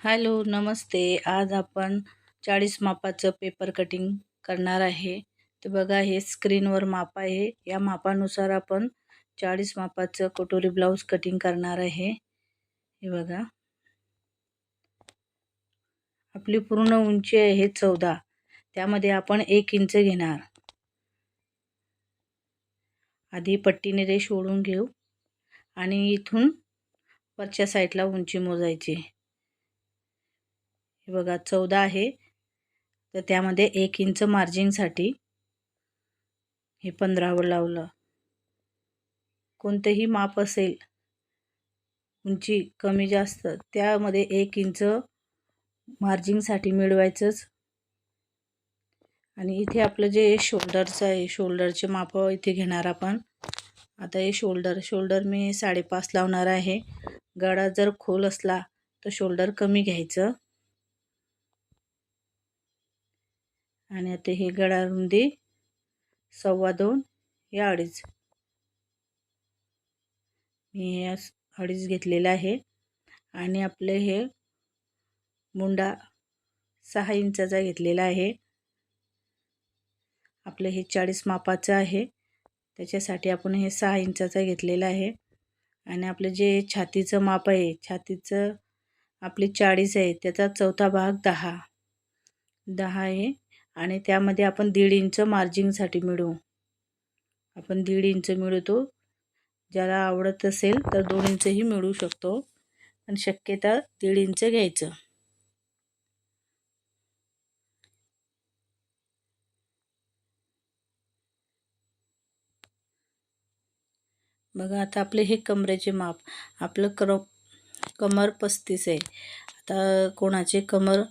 Hello नमस्ते. आज आपण चाळीस मापाचं पेपर कटिंग करणार आहे. तर बघा हे स्क्रीनवर माप आहे. या मापानुसार आपण चाळीस मापाचं कटोरी ब्लाऊज कटिंग करणार आहे. हे बघा. आपली पूर्ण उंची आहे चौदा. त्यामध्ये आपण एक इंच घेणार. आधी पट्टीने रेष ओढून घेऊ. आणि इथून वरच्या साईडला उंची मोजायची. हे बघा चौदा आहे. तर त्यामध्ये एक इंच मार्जिंगसाठी हे पंधरावर लावलं. कोणतंही माप असेल उंची कमी जास्त त्यामध्ये एक इंच मार्जिंगसाठी मिळवायचंच. आणि इथे आपलं जे शोल्डरचं आहे शोल्डरचे माप इथे घेणार आपण. आता हे शोल्डर शोल्डर मी साडेपाच लावणार आहे. गळा जर खोल असला तर शोल्डर कमी घ्यायचं. आणि आता हे गळा रुंदी सव्वा दोन या अडीच. मी हे अडीच घेतलेलं आहे. आणि आपले हे मुंडा सहा इंचाचा घेतलेला आहे. आपलं हे चाळीस मापाचं आहे. त्याच्यासाठी आपण हे सहा इंचाचा घेतलेला आहे. आणि आपलं जे छातीचं माप आहे छातीचं आपली चाळीस आहे त्याचा चौथा भाग दहा. दहा आहे. आणि त्यामध्ये आपण दीड इंच मार्जिंगसाठी मिळवू आपण दीड इंच मिळवतो. ज्याला आवडत असेल तर दोन इंचही मिळू शकतो. पण शक्यता दीड इंच घ्यायचं. बघा आता आपले हे कमरेचे माप. आपलं कर कमर पस्तीस आहे. आता कोणाचे कमर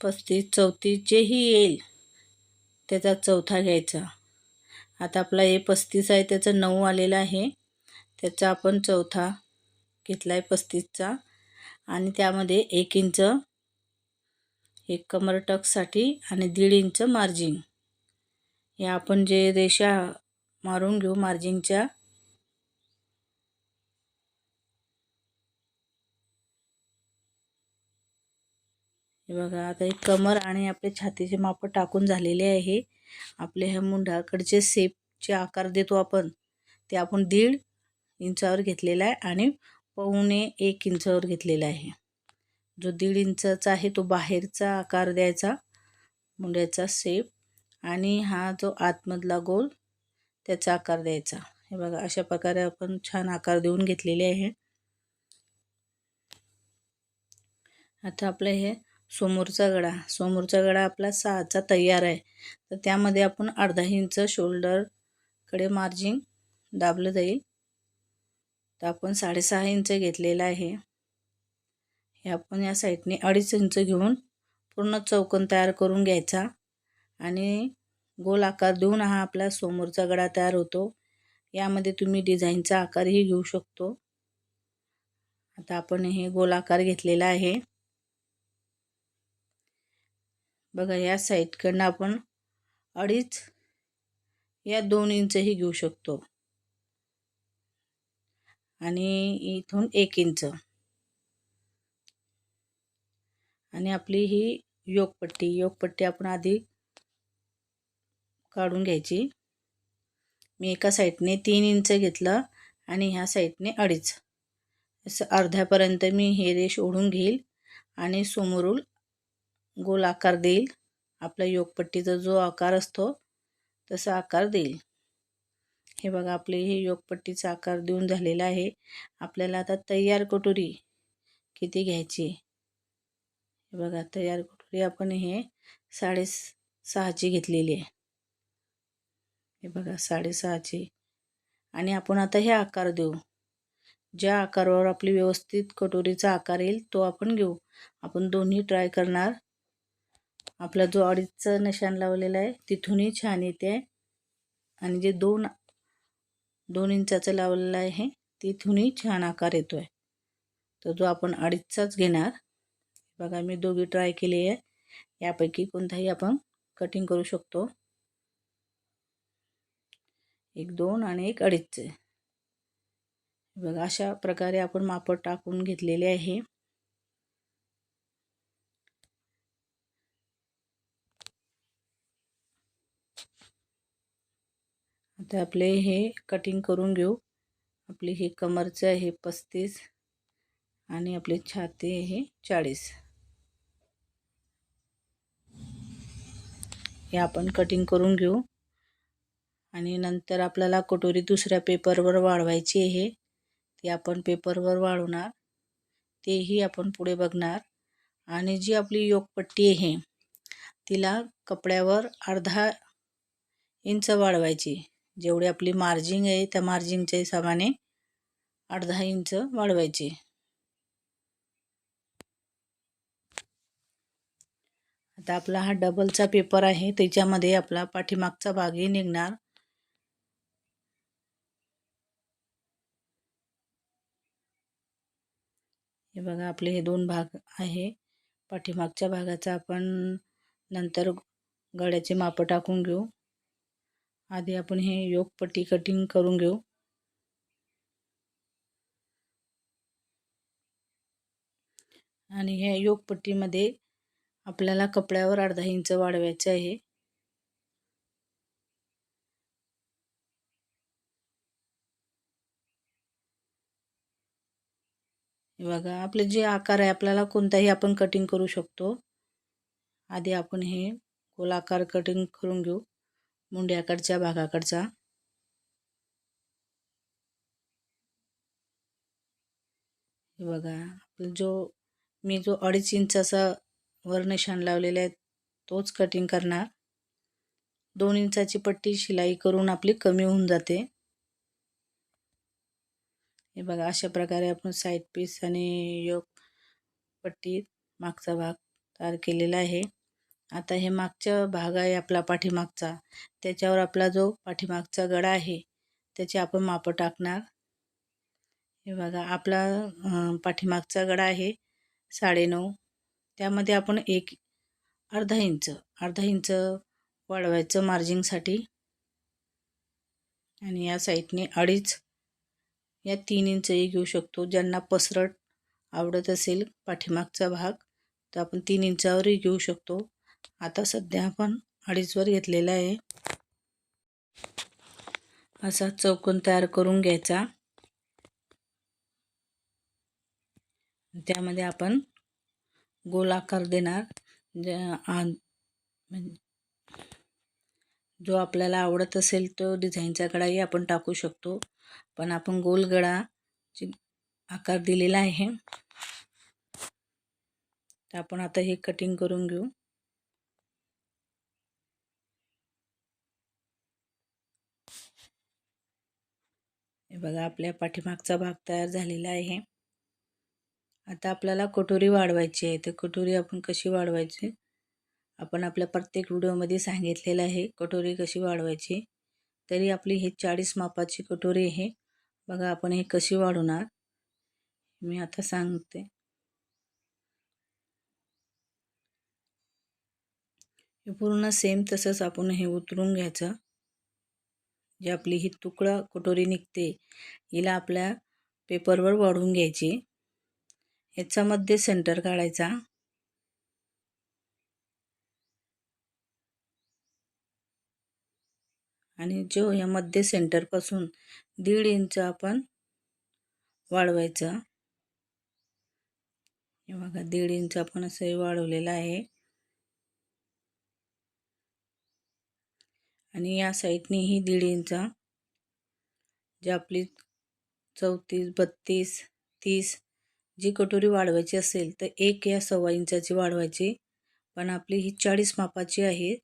पस्तीस चौतीस जेही येईल. त्याचा चौथा घ्यायचा. आता आपला हे पस्तीस आहे त्याचं नऊ आलेलं आहे. त्याचा आपण चौथा घेतला आहे पस्तीसचा. आणि त्यामध्ये एक इंच एक कमर टकसाठी आणि दीड इंच मार्जिंग हे आपण जे रेषा मारून घेऊ मार्जिंगच्या हे बघा आता एक कमर आणि आपले छातीचे माप टाकून झालेले आहे. आपले ह्या मुंडाकडचे सेपचे आकार देतो आपण. ते आपण दीड इंचावर घेतलेला आहे आणि पावणे एक इंचावर घेतलेला आहे. जो दीड इंचाचा आहे तो बाहेरचा आकार द्यायचा मुंड्याचा सेप आणि हा जो आतमधला गोल त्याचा आकार द्यायचा. हे बघा अशा प्रकारे आपण छान आकार देऊन घेतलेले आहे. आता आपलं हे समोरचा गळा समोरचा गळा आपला सहाचा तयार आहे. तर त्यामध्ये आपण अर्धा इंच शोल्डरकडे मार्जिन दाबलं जाईल. तर आपण साडेसहा इंच घेतलेला आहे. हे आपण या साईडने अडीच इंच घेऊन पूर्ण चौकन तयार करून घ्यायचा. आणि गोल आकार देऊन हा आपला समोरचा गळा तयार होतो. यामध्ये तुम्ही डिझाईनचा आकारही घेऊ शकतो. आता आपण हे गोल आकार घेतलेला आहे. बघा या साईडकडनं आपण अडीच या दोन इंचही घेऊ शकतो. आणि इथून एक इंच. आणि आपली ही योगपट्टी योगपट्टी आपण आधी काढून घ्यायची. मी एका साईडने तीन इंच घेतलं आणि ह्या साईडने अडीच. असं अर्ध्यापर्यंत मी हे रेश ओढून घेईल आणि समोरून गोल आकार देईल. आपल्या योगपट्टीचा जो आकार असतो तसा आकार देईल. हे बघा आपले हे योगपट्टीचा आकार देऊन झालेला आहे. आपल्याला आता तयार कटोरी किती घ्यायची? हे बघा तयार कटोरी आपण हे साडे सहाची घेतलेली आहे. हे बघा साडेसहाची. आणि आपण आता हे आकार देऊ. ज्या आकारावर आपली व्यवस्थित कटोरीचा आकार येईल तो आपण घेऊ. आपण दोन्ही ट्राय करणार. आपला जो अडीचचं निशाण लावलेला आहे तिथूनही छान येते. आणि जे दोन दोन इंचाचं लावलेलं आहे तिथूनही छान आकार येतो आहे तर जो आपण अडीचचाच घेणार बघा मी दोघी ट्राय केली आहे. यापैकी कोणताही आपण कटिंग करू शकतो. एक दोन आणि एक अडीचचे. बघा अशा प्रकारे आपण मापड टाकून घेतलेले आहे. तर आपले हे कटिंग करून घेऊ. आपली हे कमरचं आहे पस्तीस आणि आपली छाती आहे चाळीस. हे आपण कटिंग करून घेऊ. आणि नंतर आपल्याला कटोरी दुसऱ्या पेपरवर वाढवायची आहे. ती आपण पेपरवर वाढवणार. तेही आपण पुढे बघणार. आणि जी आपली योगपट्टी आहे तिला कपड्यावर अर्धा इंच वाढवायची. जेवढी आपली मार्जिंग आहे त्या मार्जिंगच्या हिशोबाने अर्धा इंच वाढवायची. आता आपला हा डबलचा पेपर आहे त्याच्यामध्ये आपला पाठीमागचा भागही निघणार. हे बघा आपले हे दोन भाग आहे. पाठीमागच्या भागाचा आपण नंतर गळ्याचे मापं टाकून घेऊ. आधी आपण हे योगपट्टी कटिंग करून घेऊ. आणि ह्या योगपट्टीमध्ये आपल्याला कपड्यावर अर्धा इंच वाढवायचं आहे. बघा आपले जे आकार आहे आपल्याला कोणताही आपण कटिंग करू शकतो. आधी आपण हे गोलाकार कटिंग करून घेऊ. मुंड्याकडच्या भागाकडचा हे बघा आपला जो मी जो अडीच इंच असा वर निशाण लावलेला आहे तोच कटिंग करणार. दोन इंचाची पट्टी शिलाई करून आपली कमी होऊन जाते. हे बघा अशा प्रकारे आपण साईड पीस आणि योग पट्टी मागचा भाग तयार केलेला आहे. आता हे मागचा भाग आहे आपला पाठीमागचा. त्याच्यावर आपला जो पाठीमागचा गडा आहे त्याचे आपण मापं टाकणार. हे बघा आपला पाठीमागचा गडा आहे साडेनऊ. त्यामध्ये आपण एक अर्धा इंच अर्धा इंच वाढवायचं मार्जिंगसाठी आणि या साईडने अडीच या तीन इंचही घेऊ शकतो. ज्यांना पसरट आवडत असेल पाठीमागचा भाग तर आपण तीन इंचावरही घेऊ शकतो. आता सध्या आपण अडीचवर घेतलेला आहे. असा चौकोन तयार करून घ्यायचा. त्यामध्ये आपण गोल आकार देणार म्हणजे जो आपल्याला आवडत असेल तो डिझाईनचा गडाही आपण टाकू शकतो. पण आपण गोल गडा आकार दिलेला आहे. तर आपण आता हे कटिंग करून घेऊ. हे बघा आपल्या पाठीमागचा भाग तयार झालेला आहे. आता आपल्याला कटोरी वाढवायची आहे. तर कटोरी आपण कशी वाढवायची? आपण आपल्या प्रत्येक व्हिडिओमध्ये सांगितलेलं आहे कटोरी कशी वाढवायची. तरी आपली हे चाळीस मापाची कटोरी आहे. बघा आपण हे कशी वाढवणार? मी आता सांगते. हे पूर्ण सेम तसंच आपण हे उतरून घ्यायचं. जे आपली ही तुकडा कटोरी निघते हिला आपल्या पेपरवर वाढून घ्यायची. ह्याच्यामध्ये सेंटर काढायचा. आणि जो या मध्य सेंटरपासून दीड इंच आपण वाढवायचं. हे बघा दीड इंच आपण असं वाढवलेलं आहे. आणि या साईडनेही दीड इंच. जे आपली चौतीस बत्तीस तीस जी कटोरी वाढवायची असेल तर एक या सव्वा इंचाची वाढवायची. पण आपली ही चाळीस मापाची आहे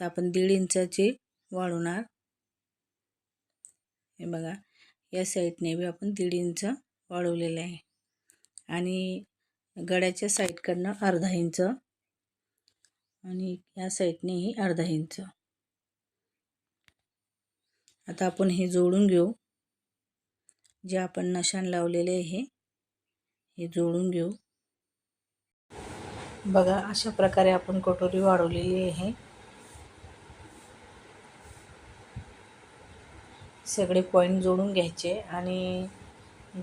तर आपण दीड इंचाची वाढवणार. हे बघा या साईडने बी आपण दीड इंच वाढवलेलं आहे. आणि गड्याच्या साईडकडनं अर्धा इंच. आणि या साईडनेही अर्धा इंच. आता आपण हे जोडून घेऊ. जे आपण नशान लावलेले आहे हे जोडून घेऊ. बघा अशा प्रकारे आपण कटोरी वाढवलेली आहे. सगळे पॉईंट जोडून घ्यायचे आणि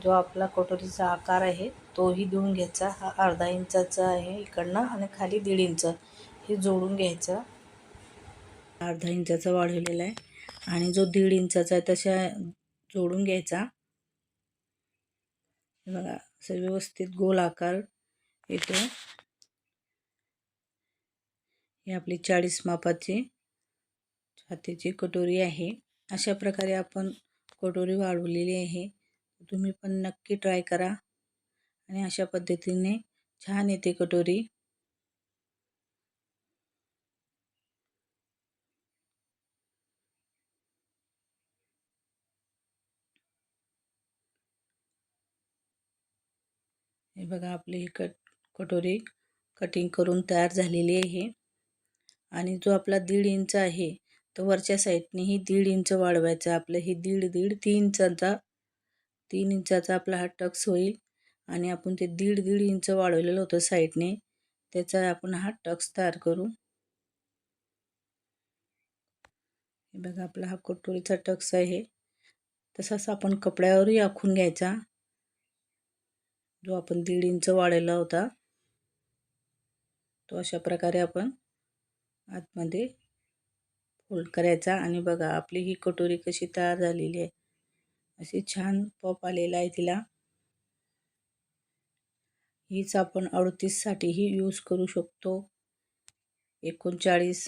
जो आपला कटोरीचा आकार आहे तोही देऊन घ्यायचा. हा अर्धा इंचाचा आहे इकडनं आणि खाली दीड इंच. हे जोडून घ्यायचं. अर्धा इंचाचा वाढवलेला आहे. आणि जो दीड इंचाचा आहे तशा जोडून घ्यायचा. बघा असं व्यवस्थित गोल आकार येतो. ही आपली चाळीस मापाची छातीची कटोरी आहे. अशा प्रकारे आपण कटोरी वाढवलेली आहे. तुम्ही पण नक्की ट्राय करा आणि अशा पद्धतीने छान येते कटोरी. बघा आपली ही कट कटोरी कटिंग करून तयार झालेली आहे. आणि जो आपला दीड इंच आहे तर वरच्या साईडनेही दीड इंच वाढवायचा आपलं हे दीड दीड तीन इंचाचा तीन इंचाचा आपला हा टक्स होईल. आणि आपण ते दीड दीड इंच वाढवलेलं होतं साईडने त्याचा आपण हा टक्स तयार करू. हे बघा आपला हा कटोरीचा टक्स आहे. तसाच आपण कपड्यावरही आखून घ्यायचा. जो आपण दीड इंच वाढवला होता तो अशा प्रकारे आपण आतमध्ये फोल्ड करायचा. आणि बघा आपली ही कटोरी कशी तयार झालेली आहे. अशी छान पॉप आलेला आहे तिला. हीच आपण अडतीससाठीही यूज करू शकतो. एकोणचाळीस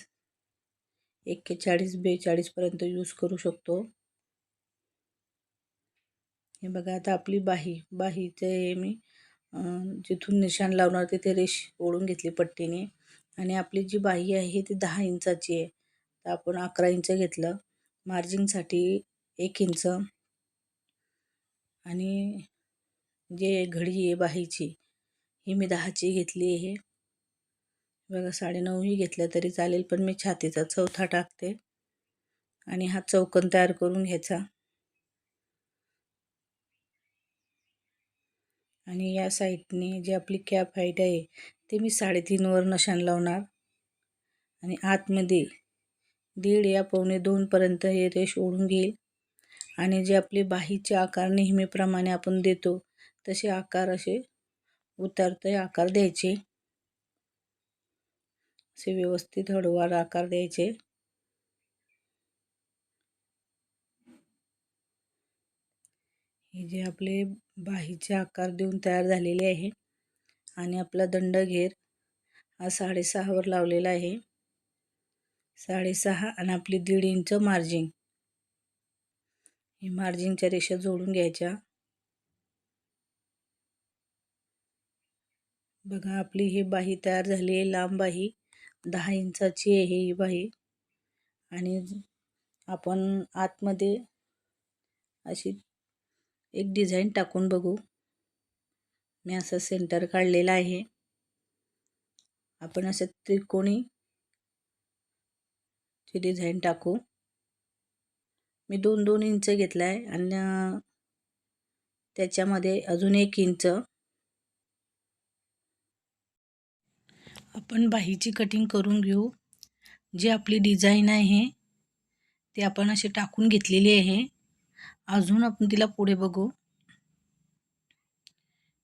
एक्केचाळीस बेचाळीसपर्यंत यूज करू शकतो. हे बघा आता आपली बाही बाहीचे मी जिथून निशाण लावणार तिथे रेश ओढून घेतली पट्टीने. आणि आपली जी बाही आहे ती दहा इंचाची आहे. तर आपण अकरा इंच घेतलं. मार्जिंगसाठी एक इंच. आणि जे घडी आहे बाहीची ही मी दहाची घेतली आहे. बघा साडेनऊही घेतलं तरी चालेल पण मी छातीचा चौथा टाकते. आणि हा चौकन तयार करून घ्यायचा. आणि या साईडने जी आपली कॅप हाईट आहे ते मी साडेतीनवर नशान लावणार. आणि आतमध्ये दीड या पावणे दोनपर्यंत हे रेश ओढून घेईल. आणि जे आपले बाहीचे आकार नेहमीप्रमाणे आपण देतो तसे आकार असे उतरते आकार द्यायचे. असे व्यवस्थित हळूवार आकार द्यायचे. हे जे आपले बाहीचे आकार देऊन तयार झालेले आहे आणि आपला दंड घेर हा साडेसहावर लावलेला आहे. साडेसहा आणि आपली दीड इंच मार्जिंग हे मार्जिंगच्या रेषा जोडून घ्यायच्या. बघा आपली ही बाही तयार झाली आहे. लांब बाही दहा इंचाची आहे ही बाही. आणि आपण आतमध्ये अशी एक डिझाईन टाकून बघू. मी असं सेंटर काढलेलं आहे. आपण असं त्रिकोणी ची डिझाईन टाकू. मी दोन दोन इंच घेतला आहे आणि त्याच्यामध्ये अजून एक इंच. आपण बाहीची कटिंग करून घेऊ. जी आपली डिझाईन आहे ती आपण अशी टाकून घेतलेली आहे. अजून आपण तिला पुढे बघू.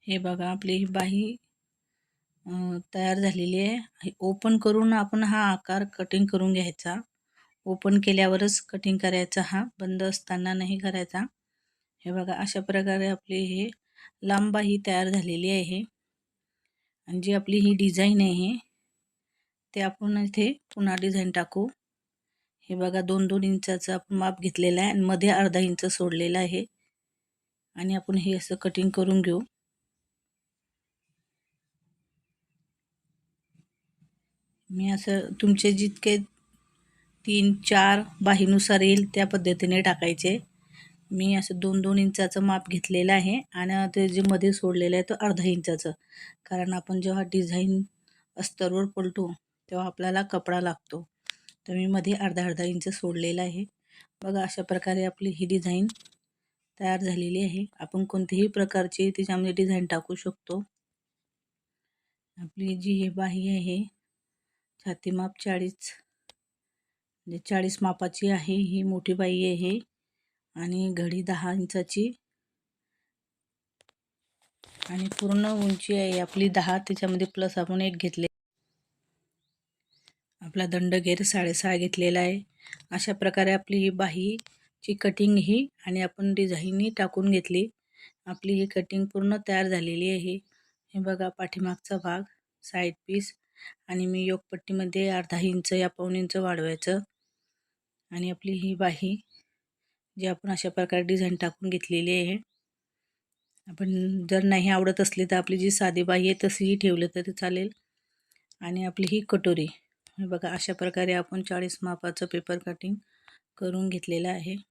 हे बघा आपली ही बाही तयार झालेली आहे. ओपन करून आपण हा आकार कटिंग करून घ्यायचा. ओपन केल्यावरच कटिंग करायचा हा. बंद असताना नाही करायचा. हे बघा अशा प्रकारे आपली हे लांब बाही तयार झालेली आहे आणि जी आपली ही डिझाईन आहे ते आपण इथे पुन्हा डिझाईन टाकू. हे बघा दोन दोन इंचाचं आपण माप घेतलेलं आहे आणि मध्ये अर्धा इंच सोडलेलं आहे. आणि आपण हे असं कटिंग करून घेऊ. मी असं तुमचे जितके तीन चार बाहीनुसार येईल त्या पद्धतीने टाकायचे. मी असं दोन दोन इंचाचं माप घेतलेलं आहे आणि ते जे मध्ये सोडलेलं आहे तो अर्धा इंचाचं. कारण आपण जेव्हा डिझाईन अस्तरवर पलटू तेव्हा आपल्याला कपडा लागतो. तर मी मध्ये अर्धा अर्धा इंच सोडलेला आहे. बघा अशा प्रकारे आपली ही डिझाईन तयार झालेली आहे. आपण कोणत्याही प्रकारची त्याच्यामध्ये डिझाईन टाकू शकतो. आपली जी हे बाही आहे छाती माप चाळीस म्हणजे चाळीस मापाची आहे. ही मोठी बाई आहे आणि घडी दहा इंचाची. आणि पूर्ण उंची आहे. आपली दहा त्याच्यामध्ये प्लस आपण एक घेतले आपला दंडगेर साडेसहा घेतलेला आहे. अशा प्रकारे आपली ही बाहीची कटिंग ही आणि आपण डिझाईनही टाकून घेतली. आपली ही कटिंग पूर्ण तयार झालेली आहे. हे बघा पाठीमागचा भाग साईड पीस आणि मी योगपट्टीमध्ये अर्धा इंच या पाऊन इंच वाढवायचं. आणि आपली ही बाही जी आपण अशा प्रकारे डिझाईन टाकून घेतलेली आहे. आपण जर नाही आवडत असली तर आपली जी साधी बाही आहे तशीही ठेवलं तरी चालेल. आणि आपली ही कटोरी. हे बघा अशा प्रकारे आपण चाळीस मापाचं पेपर कटिंग करून घेतलेलं आहे.